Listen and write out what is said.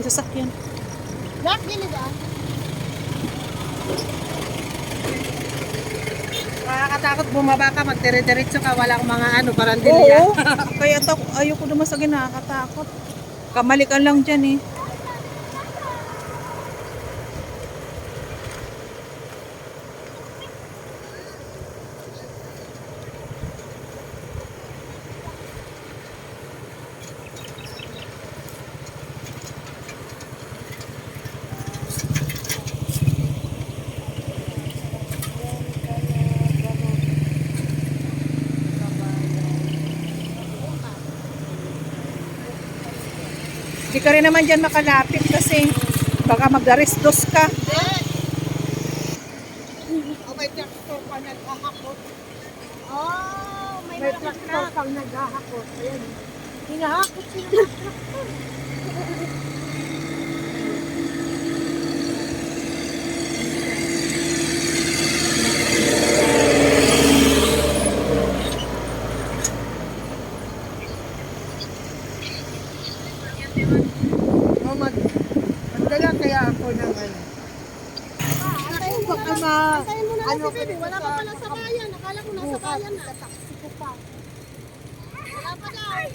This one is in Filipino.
May sasakyan. Lahat gilid ah. Nakakatakot bumaba ka, magdire-diretso ka, walang mga ano, barandilya. Oo. Kaya to, ayoko naman sa nakakatakot. Kamali ka lang dyan eh. Hindi ka rin naman dyan makalapit kasi baka mag-arestos ka. Oh, may tractor pa naghahakot. Oh, may, may tractor pang naghahakot. Ayan. Hinahakot sila ng tractor. Oh, mag magdala kaya ako ng ano. Antayin mo Baka ma- Antayin mo na ano si Bibi. Wala sa- pa pala sa bayan. Akala ko nasa bayan na. Ko pa. Wala pa daw.